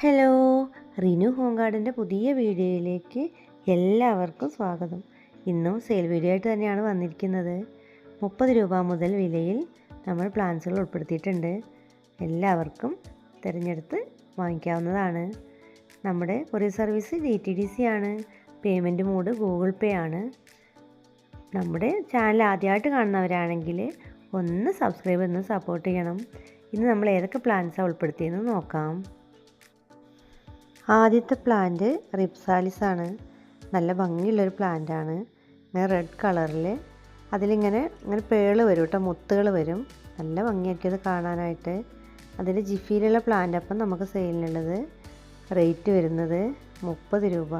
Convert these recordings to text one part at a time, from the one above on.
Hello Rinu home ഗാർഡന്റെ പുതിയ വീഡിയോയിലേക്ക് എല്ലാവർക്കും സ്വാഗതം. ഇന്നും സെയിൽ വീഡിയോ ആയിട്ട് തന്നെയാണ് വന്നിരിക്കുന്നത്. മുപ്പത് രൂപ മുതൽ വിലയിൽ നമ്മൾ പ്ലാൻസുകൾ ഉൾപ്പെടുത്തിയിട്ടുണ്ട്. എല്ലാവർക്കും തിരഞ്ഞെടുത്ത് വാങ്ങിക്കാവുന്നതാണ്. നമ്മുടെ courier service D T D C ആണ്. പേയ്മെന്റ് മോഡ് ഗൂഗിൾ പേ ആണ്. നമ്മുടെ ചാനൽ ആദ്യമായിട്ട് കാണുന്നവരാണെങ്കിൽ ഒന്ന് സബ്സ്ക്രൈബ് ചെയ്ത് സപ്പോർട്ട് ചെയ്യണം. ഇന്ന് നമ്മൾ ഏതൊക്കെ പ്ലാൻസാണ് ഉൾപ്പെടുത്തിയെന്ന് നോക്കാം. ആദ്യത്തെ പ്ലാന്റ് റിപ്സാലിസ് ആണ്. നല്ല ഭംഗിയുള്ളൊരു പ്ലാന്റ് ആണ്. ഇങ്ങനെ റെഡ് കളറിൽ അതിലിങ്ങനെ ഇങ്ങനെ പേൾ വരും കേട്ടോ മുത്തുകൾ വരും. നല്ല ഭംഗിയാക്കിയത് കാണാനായിട്ട്. അതിൽ ജിഫിയിലുള്ള പ്ലാന്റ് അപ്പം നമുക്ക് സെയിലിനുള്ളത് റേറ്റ് വരുന്നത് മുപ്പത് രൂപ.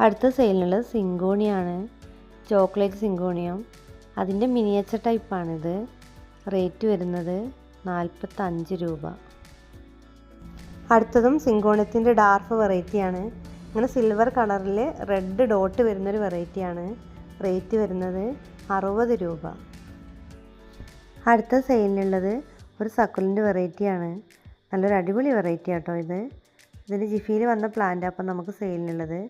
അടുത്ത സെയിലിനുള്ളത് സിങ്കോണിയാണ്. Chocolate syngonium. അതിന്റെ മിനിയേച്ചർ ടൈപ്പാണിത് റേറ്റ് വരുന്നത് നാൽപ്പത്തഞ്ച് രൂപ. അടുത്തതും സിങ്കോണത്തിന്റെ ഡാർക്ക് വെറൈറ്റിയാണ്. ഇങ്ങനെ സിൽവർ കളറിൽ റെഡ് ഡോട്ട് വരുന്നൊരു വെറൈറ്റിയാണ് റേറ്റ് വരുന്നത് അറുപത് രൂപ. അടുത്ത സെയിലിനുള്ളത് ഒരു സക്കുലിന്റെ വെറൈറ്റിയാണ്. നല്ലൊരു അടിപൊളി വെറൈറ്റി ആട്ടോ ഇത്. ഇതിന്റെ ജിഫിയിൽ വന്ന പ്ലാന്റ് അപ്പം നമുക്ക് സെയിലിനുള്ളത്.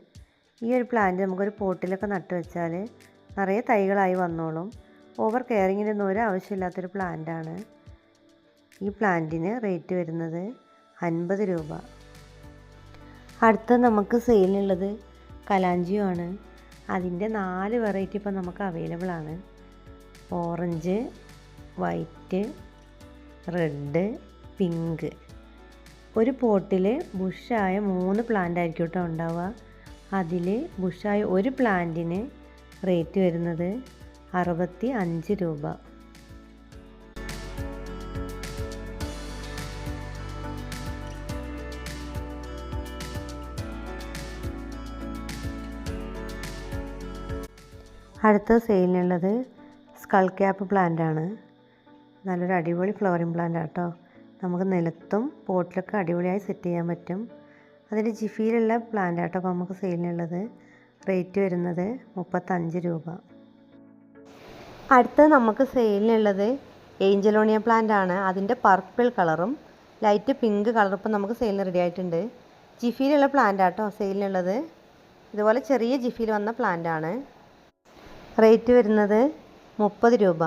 ഈ ഒരു പ്ലാന്റ് നമുക്കൊരു പോട്ടിലൊക്കെ നട്ടു വെച്ചാൽ നിറയെ തൈകളായി വന്നോളും. ഓവർ കെയറിങ്ങിനൊന്നും ഒരു ആവശ്യമില്ലാത്തൊരു പ്ലാന്റാണ്. ഈ പ്ലാന്റിന് റേറ്റ് വരുന്നത് അൻപത് രൂപ. അടുത്ത നമുക്ക് സെയിലുള്ളത് കലാഞ്ചിയോ ആണ്. അതിന്റെ നാല് വെറൈറ്റി ഇപ്പം നമുക്ക് അവൈലബിൾ ആണ്. ഓറഞ്ച് വൈറ്റ് റെഡ് പിങ്ക് ഒരു പോട്ടിൽ ബുഷായ മൂന്ന് പ്ലാന്റ് ആയിരിക്കും കേട്ടോ ഉണ്ടാവുക. അതിൽ ബുഷായ ഒരു പ്ലാന്റിന് റേറ്റ് വരുന്നത് അറുപത്തി അഞ്ച് രൂപ. അടുത്ത സെയിലിനുള്ളത് സ്കൾ ക്യാപ്പ് പ്ലാന്റ് ആണ്. നല്ലൊരു അടിപൊളി ഫ്ലവറിങ് പ്ലാന്റ് ആട്ടോ നമുക്ക് നിലത്തും പോട്ടിലൊക്കെ അടിപൊളിയായി സെറ്റ് ചെയ്യാൻ പറ്റും. അതിന്റെ ജിഫിയിലുള്ള പ്ലാന്റ് ആട്ടോ അപ്പോൾ നമുക്ക് സെയിലിനുള്ളത്. റേറ്റ് വരുന്നത് മുപ്പത്തഞ്ച് രൂപ. അടുത്ത് നമുക്ക് സെയിലിനുള്ളത് ഏഞ്ചലോണിയ പ്ലാന്റ് ആണ്. അതിന്റെ പർപ്പിൾ കളറും ലൈറ്റ് പിങ്ക് കളറും ഇപ്പം നമുക്ക് സെയിലിന് റെഡി ആയിട്ടുണ്ട്. ജിഫിയിലുള്ള പ്ലാന്റ് ആട്ടോ സെയിലിനുള്ളത്. ഇതുപോലെ ചെറിയ ജിഫിയിൽ വന്ന പ്ലാന്റ് ആണ്. റേറ്റ് വരുന്നത് മുപ്പത് രൂപ.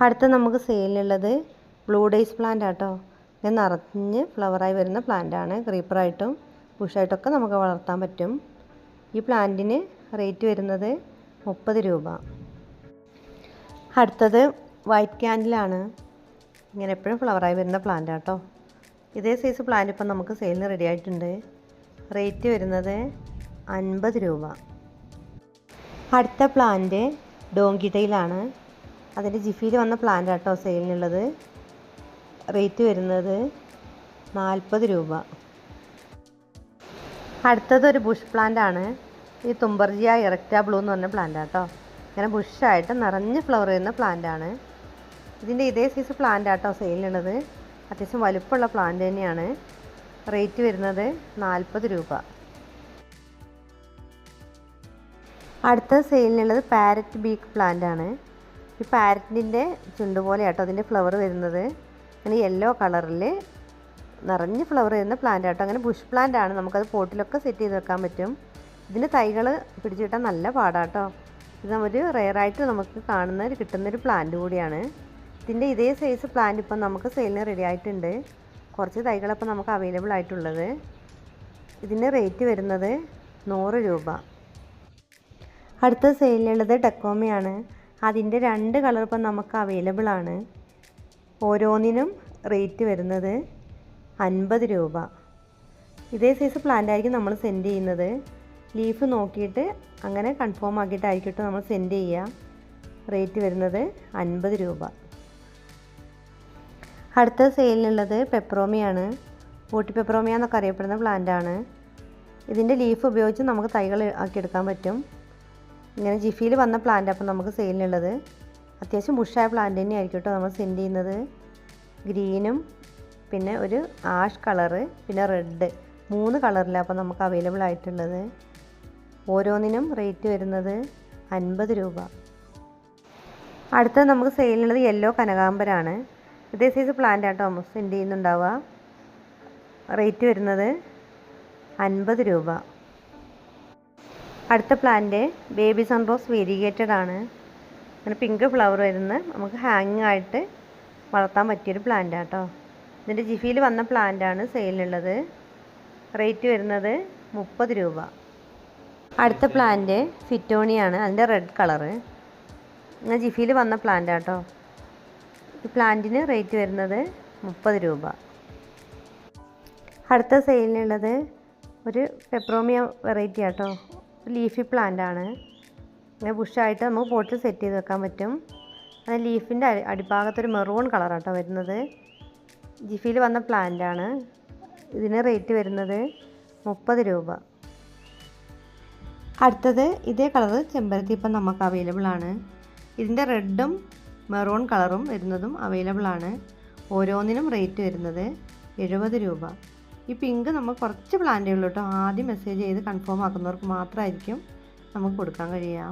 അടുത്ത നമുക്ക് സെയിലിനുള്ളത് ബ്ലൂ ഡേയ്സ് പ്ലാന്റ് ആട്ടോ. ഇത് നിറഞ്ഞ് ഫ്ലവറായി വരുന്ന പ്ലാന്റ് ആണ്. ക്രീപ്പറായിട്ടും ബുഷായിട്ടൊക്കെ നമുക്ക് വളർത്താൻ പറ്റും. ഈ പ്ലാന്റിന് റേറ്റ് വരുന്നത് മുപ്പത് രൂപ. അടുത്തത് വൈറ്റ് ക്യാൻഡിലാണ്. ഇങ്ങനെ എപ്പോഴും ഫ്ലവറായി വരുന്ന പ്ലാന്റ് ആട്ടോ. ഇതേ സൈസ് പ്ലാന്റ് ഇപ്പം നമുക്ക് സെയിലിന് റെഡി ആയിട്ടുണ്ട്. റേറ്റ് വരുന്നത് അൻപത് രൂപ. അടുത്ത പ്ലാന്റ് ഡോങ്കിടയിലാണ്. അതിന്റെ ജിഫിയിൽ വന്ന പ്ലാന്റ് ആട്ടോ സെയിലിനുള്ളത് റേറ്റ് വരുന്നത് നാൽപ്പത് രൂപ. അടുത്തത് ഒരു ബുഷ് പ്ലാന്റ് ആണ്. ഈ തുമ്പർജിയ ഇറക്റ്റ ബ്ലൂ എന്ന് പറഞ്ഞ പ്ലാന്റ് ആട്ടോ. ഇങ്ങനെ ബുഷായിട്ട് നിറഞ്ഞ് ഫ്ലവർ ചെയ്യുന്ന പ്ലാന്റ് ആണ്. ഇതിന്റെ ഇതേ സൈസ് പ്ലാന്റ് ആട്ടോ സെയിലിനുള്ളത് അത്യാവശ്യം വലുപ്പമുള്ള പ്ലാന്റ് തന്നെയാണ്. റേറ്റ് വരുന്നത് നാൽപ്പത് രൂപ. അടുത്ത സെയിലിനുള്ളത് പാരറ്റ് ബീക്ക് പ്ലാന്റ് ആണ്. ഈ പാരറ്റിന്റെ ചുണ്ട് പോലെ ആട്ടോ അതിന്റെ ഫ്ലവർ വരുന്നത്. അങ്ങനെ യെല്ലോ കളറിൽ നിറഞ്ഞ് ഫ്ലവർ വരുന്ന പ്ലാന്റ് ആട്ടോ. അങ്ങനെ ബുഷ് പ്ലാന്റ് ആണ്. നമുക്കത് പോട്ടിലൊക്കെ സെറ്റ് ചെയ്ത് വെക്കാൻ പറ്റും. ഇതിന് തൈകൾ പിടിച്ചു കിട്ടാൻ നല്ല പാടാട്ടോ. ഇത് ഒരു റെയറായിട്ട് നമുക്ക് കാണുന്ന ഒരു കിട്ടുന്നൊരു പ്ലാന്റ് കൂടിയാണ്. ഇതിന്റെ ഇതേ സൈസ് പ്ലാന്റ് ഇപ്പം നമുക്ക് സെയിലിന് റെഡി ആയിട്ടുണ്ട്. കുറച്ച് തൈകളപ്പം നമുക്ക് അവൈലബിൾ ആയിട്ടുള്ളത്. ഇതിന്റെ റേറ്റ് വരുന്നത് നൂറ് രൂപ. അടുത്ത സെയിലുള്ളത് ടെക്കോമയാണ്. അതിന്റെ രണ്ട് കളർ ഇപ്പം നമുക്ക് അവൈലബിൾ ആണ് ഓരോന്നിനും റേറ്റ് വരുന്നത് അൻപത് രൂപ. ഇതേ സൈസ് പ്ലാന്റ് ആയിരിക്കും നമ്മൾ സെൻഡ് ചെയ്യുന്നത്. ലീഫ് നോക്കിയിട്ട് അങ്ങനെ കൺഫേം ആക്കിയിട്ടായിരിക്കും നമ്മൾ സെൻഡ് ചെയ്യുക. റേറ്റ് വരുന്നത് അൻപത് രൂപ. അടുത്ത സെയിലിനുള്ളത് പെപ്രോമിയാണ്. ഊട്ടി പെപ്രോമിയ എന്നൊക്കെ അറിയപ്പെടുന്ന പ്ലാന്റ് ആണ് ഇതിന്റെ ലീഫ് ഉപയോഗിച്ച് നമുക്ക് തൈകൾ ആക്കിയെടുക്കാൻ പറ്റും. ഇങ്ങനെ ജിഫിയിൽ വന്ന പ്ലാന്റ് അപ്പം നമുക്ക് സെയിലിനുള്ളത് അത്യാവശ്യം ബുഷായ പ്ലാന്റ് തന്നെയായിരിക്കും കേട്ടോ നമ്മൾ സെൻഡ് ചെയ്യുന്നത്. ഗ്രീനും പിന്നെ ഒരു ആഷ് കളറ് പിന്നെ റെഡ് മൂന്ന് കളറിലാണ് അപ്പോൾ നമുക്ക് അവൈലബിൾ ആയിട്ടുള്ളത്. ഓരോന്നിനും റേറ്റ് വരുന്നത് അൻപത് രൂപ. അടുത്തത് നമുക്ക് സെയിലിനുള്ളത് യെല്ലോ കനകാമ്പരാണ്. ഇതേ സൈസ് പ്ലാന്റ് ആട്ടോ സെൻഡ് ചെയ്യുന്നുണ്ടാവുക. റേറ്റ് വരുന്നത് അൻപത് രൂപ. അടുത്ത പ്ലാന്റ് ബേബി സൺറോസ് വേരിഗേറ്റഡ് ആണ്. അങ്ങനെ പിങ്ക് ഫ്ലവർ വരുന്ന നമുക്ക് ഹാങ്ങിങ് ആയിട്ട് വളർത്താൻ പറ്റിയൊരു പ്ലാന്റ് ആട്ടോ ഇതിന്റെ ജിഫിയിൽ വന്ന പ്ലാന്റ് ആണ് സെയിലിനുള്ളത് റേറ്റ് വരുന്നത് മുപ്പത് രൂപ. അടുത്ത പ്ലാന്റ് ഫിറ്റോണിയാണ് അതിന്റെ റെഡ് കളറ് ഇങ്ങനെ ജിഫിയിൽ വന്ന പ്ലാന്റ് ആട്ടോ ഈ പ്ലാന്റിന് റേറ്റ് വരുന്നത് മുപ്പത് രൂപ. അടുത്ത സെയിലിനുള്ളത് ഒരു പെപ്രോമിയ വെറൈറ്റി ആട്ടോ ലീഫി പ്ലാന്റ് ആണ്. ഇങ്ങനെ ബുഷായിട്ട് നമുക്ക് പോട്ടിൽ സെറ്റ് ചെയ്ത് വെക്കാൻ പറ്റും. അത് ലീഫിന്റെ അടി അടിഭാഗത്തൊരു മെറൂൺ കളറാട്ടോ വരുന്നത്. ജിഫിയിൽ വന്ന പ്ലാന്റ് ആണ്. ഇതിന് റേറ്റ് വരുന്നത് മുപ്പത് രൂപ. അടുത്തത് ഇതേ കളർ ചെമ്പരത്തി ഇപ്പം നമുക്ക് അവൈലബിൾ ആണ്. ഇതിന്റെ റെഡും മെറൂൺ കളറും വരുന്നതും അവൈലബിൾ ആണ്. ഓരോന്നിനും റേറ്റ് വരുന്നത് എഴുപത് രൂപ. ഈ പിങ്ക് നമ്മൾ കുറച്ച് പ്ലാന്റേ ഉള്ളൂ കേട്ടോ ആദ്യം മെസ്സേജ് ചെയ്ത് കൺഫേം ആക്കുന്നവർക്ക് മാത്രമായിരിക്കും നമുക്ക് കൊടുക്കാൻ കഴിയുക.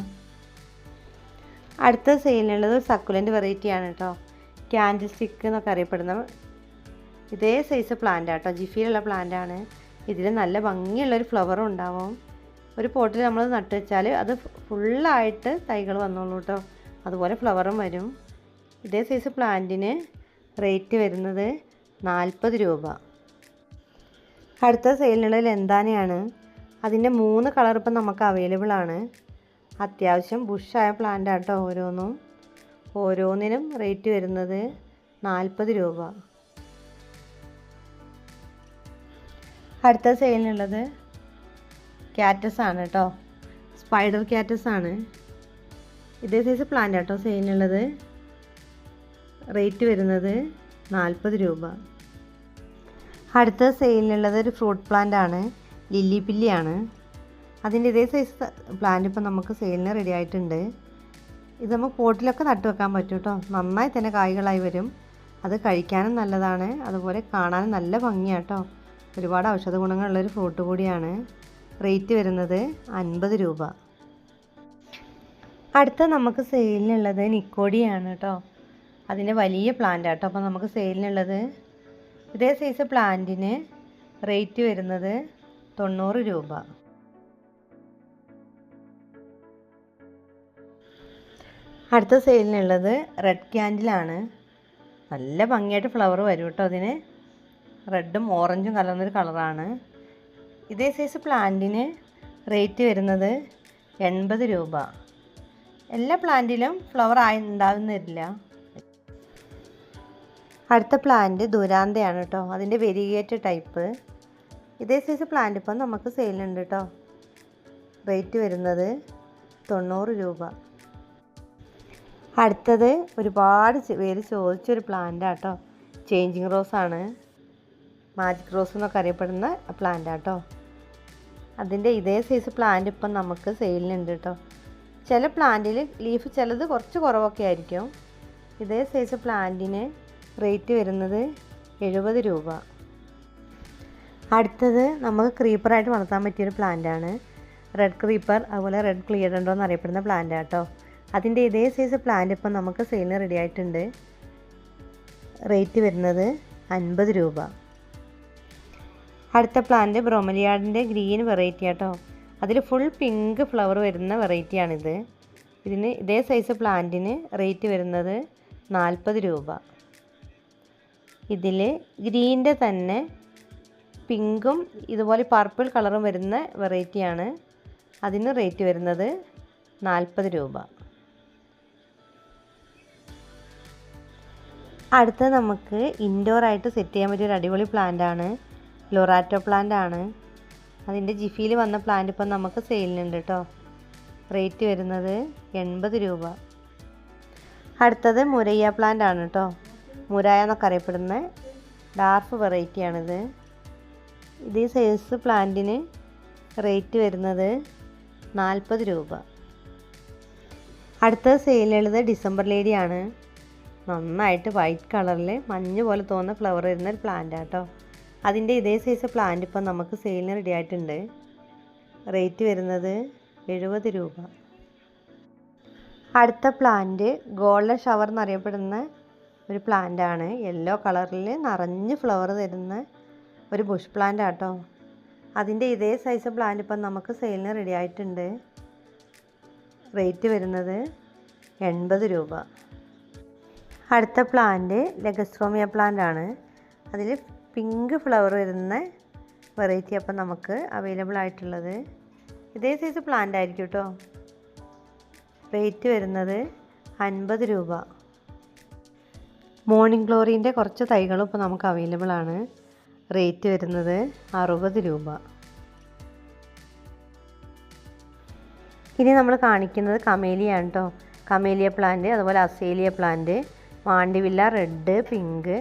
അടുത്ത സെയിലിനുള്ളത് സക്കുലന്റ് വെറൈറ്റിയാണ് കേട്ടോ ക്യാൻഡിൽ സ്റ്റിക്ക് എന്നൊക്കെ അറിയപ്പെടുന്ന ഇതേ സൈസ് പ്ലാന്റ് ആട്ടോ ജിഫിയിലുള്ള പ്ലാന്റ് ആണ്. ഇതിൽ നല്ല ഭംഗിയുള്ളൊരു ഫ്ലവറും ഉണ്ടാവും. ഒരു പോട്ടിൽ നമ്മൾ നട്ട് വെച്ചാൽ അത് ഫുള്ളായിട്ട് തൈകൾ വന്നോളൂ കേട്ടോ അതുപോലെ ഫ്ലവറും വരും. ഇതേ സൈസ് പ്ലാന്റിന് റേറ്റ് വരുന്നത് നാൽപ്പത് രൂപ. അടുത്ത സെയിലിനുള്ള ലെന്താനയാണ് അതിന്റെ മൂന്ന് കളർ ഇപ്പം നമുക്ക് അവൈലബിൾ ആണ്. അത്യാവശ്യം ബുഷായ പ്ലാന്റ് ആട്ടോ ഓരോന്നും. ഓരോന്നിനും റേറ്റ് വരുന്നത് നാൽപ്പത് രൂപ. അടുത്ത സെയിലിനുള്ളത് ക്യാറ്റസ് ആണ് കേട്ടോ സ്പൈഡർ ക്യാറ്റസ് ആണ്. ഇതേ സൈസ് പ്ലാന്റ് ആട്ടോ സെയിലിനുള്ളത്. റേറ്റ് വരുന്നത് നാൽപ്പത് രൂപ. അടുത്ത സെയിലിനുള്ളത് ഒരു ഫ്രൂട്ട് പ്ലാന്റ് ആണ്. ലില്ലി പില്ലിയാണ്. അതിന്റെ ഇതേ സൈസ് പ്ലാന്റ് ഇപ്പോൾ നമുക്ക് സെയിലിന് റെഡി ആയിട്ടുണ്ട്. ഇത് നമുക്ക് പോട്ടിലൊക്കെ നട്ടു വെക്കാൻ പറ്റും കേട്ടോ. നന്നായി തന്നെ കായ്കളായി വരും. അത് കഴിക്കാനും നല്ലതാണ്. അതുപോലെ കാണാനും നല്ല ഭംഗിയാണ് കേട്ടോ. ഒരുപാട് ഔഷധ ഗുണങ്ങളുള്ളൊരു ഫ്രൂട്ട് കൂടിയാണ്. റേറ്റ് വരുന്നത് അൻപത് രൂപ. അടുത്ത നമുക്ക് സെയിലിനുള്ളത് നിക്കോടിയാണ് കേട്ടോ. അതിന്റെ വലിയ പ്ലാന്റ് ആട്ടോ അപ്പോൾ നമുക്ക് സെയിലിനുള്ളത് ഇതേ സൈസ് പ്ലാന്റിന് റേറ്റ് വരുന്നത് തൊണ്ണൂറ് രൂപ. അടുത്ത സെയിലിനുള്ളത് റെഡ് ക്യാൻഡിലാണ് നല്ല ഭംഗിയായിട്ട് ഫ്ലവർ വരും കേട്ടോ അതിന്. റെഡും ഓറഞ്ചും കലർന്നൊരു കളറാണ് ഇതേ സൈസ് പ്ലാന്റിന് റേറ്റ് വരുന്നത് എൺപത് രൂപ. എല്ലാ പ്ലാന്റിലും ഫ്ലവർ ആയി ഉണ്ടാകുന്നില്ല അടുത്ത പ്ലാന്റ് ദുരാന്തയാണ് കേട്ടോ അതിന്റെ വെരിഗേറ്റ് ടൈപ്പ് ഇതേ സൈസ് പ്ലാന്റ് ഇപ്പം നമുക്ക് സെയിലുണ്ട് കേട്ടോ റേറ്റ് വരുന്നത് തൊണ്ണൂറ് രൂപ. അടുത്തത് ഒരുപാട് പേര് ചോദിച്ചൊരു പ്ലാന്റ് ആട്ടോ ചേഞ്ചിങ് റോസ് ആണ്. മാജിക് റോസ് എന്നൊക്കെ അറിയപ്പെടുന്ന പ്ലാന്റ് ആട്ടോ അതിന്റെ ഇതേ സൈസ് പ്ലാന്റ് ഇപ്പം നമുക്ക് സെയിലിനുണ്ട് കേട്ടോ ചില പ്ലാന്റിൽ ലീഫ് ചിലത് കുറച്ച് കുറവൊക്കെ ആയിരിക്കും. ഇതേ സൈസ് പ്ലാന്റിന് റേറ്റ് വരുന്നത് എഴുപത് രൂപ. അടുത്തത് നമുക്ക് ക്രീപ്പറായിട്ട് വളർത്താൻ പറ്റിയൊരു ആണ് റെഡ് ക്രീപ്പർ അതുപോലെ റെഡ് ക്ലിയഡൻഡോ എന്നറിയപ്പെടുന്ന പ്ലാന്റ് ആട്ടോ. അതിന്റെ ഇതേ സൈസ് പ്ലാന്റ് ഇപ്പം നമുക്ക് സെയിലിന് റെഡി ആയിട്ടുണ്ട്. റേറ്റ് വരുന്നത് അൻപത് രൂപ. അടുത്ത പ്ലാന്റ് ബ്രോമലിയാടിന്റെ ഗ്രീൻ വെറൈറ്റി ആട്ടോ. അതിൽ ഫുൾ പിങ്ക് ഫ്ലവർ വരുന്ന വെറൈറ്റിയാണിത് ഇതിന് ഇതേ സൈസ് പ്ലാന്റിന് റേറ്റ് വരുന്നത് നാൽപ്പത് രൂപ. ഇതിൽ ഗ്രീന്റെ തന്നെ പിങ്കും ഇതുപോലെ പർപ്പിൾ കളറും വരുന്ന വെറൈറ്റിയാണ് അതിന് റേറ്റ് വരുന്നത് നാൽപ്പത് രൂപ. അടുത്ത നമുക്ക് ഇൻഡോർ ആയിട്ട് സെറ്റ് ചെയ്യാൻ പറ്റിയ ഒരു അടിപൊളി പ്ലാന്റ് ആണ്. ലൊറാറ്റോ പ്ലാന്റ് ആണ്. അതിന്റെ ജിഫിയിൽ വന്ന പ്ലാന്റ് ഇപ്പം നമുക്ക് സെയിലിനുണ്ട് കേട്ടോ റേറ്റ് വരുന്നത് എൺപത് രൂപ. അടുത്തത് മുരയ്യ പ്ലാന്റ് ആണ് കേട്ടോ മുരായ എന്നൊക്കെ അറിയപ്പെടുന്ന ഡാർഫ് വെറൈറ്റിയാണിത്. ഇത് സൈസ് പ്ലാന്റിന് റേറ്റ് വരുന്നത് നാൽപ്പത് രൂപ. അടുത്ത സെയിലുള്ളത് ഡിസംബർ ലേഡിയാണ്. നന്നായിട്ട് വൈറ്റ് കളറിൽ മഞ്ഞ് പോലെ തോന്നുന്ന ഫ്ലവർ വരുന്ന ഒരു പ്ലാന്റ് ആട്ടോ. അതിന്റെ ഇതേ സൈസ് പ്ലാന്റ് ഇപ്പം നമുക്ക് സെയിലിന് റെഡി ആയിട്ടുണ്ട്. റേറ്റ് വരുന്നത് എഴുപത് രൂപ. അടുത്ത പ്ലാന്റ് ഗോൾഡൻ ഷവർ എന്നറിയപ്പെടുന്ന ഒരു പ്ലാന്റ് ആണ്. യെല്ലോ കളറിൽ നിറഞ്ഞ് ഫ്ലവർ തരുന്ന ഒരു ബുഷ് പ്ലാന്റ് ആട്ടോ. അതിന്റെ ഇതേ സൈസ് പ്ലാന്റ് ഇപ്പം നമുക്ക് സെയിലിന് റെഡി ആയിട്ടുണ്ട്. റേറ്റ് വരുന്നത് എൺപത് രൂപ. അടുത്ത പ്ലാന്റ് ലെഗസ്ട്രോമിയ പ്ലാന്റ് ആണ്. അതിൽ പിങ്ക് ഫ്ലവർ വരുന്ന വെറൈറ്റി അപ്പം നമുക്ക് അവൈലബിൾ ആയിട്ടുള്ളത്. ഇതേ സൈസ് പ്ലാന്റ് ആയിരിക്കും കേട്ടോ റേറ്റ് വരുന്നത് അൻപത് രൂപ. മോർണിംഗ് ഗ്ലോറീന്റെ കുറച്ച് തൈകളും ഇപ്പോൾ നമുക്ക് അവൈലബിൾ ആണ്. റേറ്റ് വരുന്നത് അറുപത് രൂപ. ഇനി നമ്മൾ കാണിക്കുന്നത് കമേലിയാണ് കേട്ടോ കമേലിയ പ്ലാന്റ് അതുപോലെ azalea plant mandevilla red pink.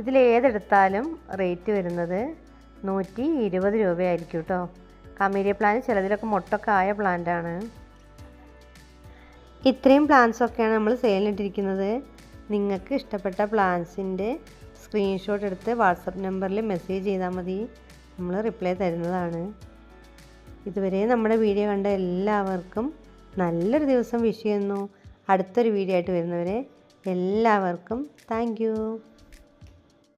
ഇതിലേതെടുത്താലും rate വരുന്നത് നൂറ്റി ഇരുപത് രൂപയായിരിക്കും കേട്ടോ കമേലിയ പ്ലാന്റ് ചിലതിലൊക്കെ മുട്ടൊക്കെ ആയ പ്ലാന്റാണ് ഇത്രയും പ്ലാന്റ്സൊക്കെയാണ് നമ്മൾ സെയിലിട്ടിരിക്കുന്നത് നിങ്ങൾക്ക് ഇഷ്ടപ്പെട്ട പ്ലാൻസിന്റെ സ്ക്രീൻഷോട്ട് എടുത്ത് വാട്സപ്പ് നമ്പറിൽ മെസ്സേജ് ചെയ്താൽ മതി. നമ്മൾ റിപ്ലൈ തരുന്നതാണ്. ഇതുവരെ നമ്മുടെ വീഡിയോ കണ്ട എല്ലാവർക്കും നല്ലൊരു ദിവസം വിഷ് ചെയ്യുന്നു. അടുത്തൊരു വീഡിയോ ആയിട്ട് വരുന്നവരെ എല്ലാവർക്കും താങ്ക്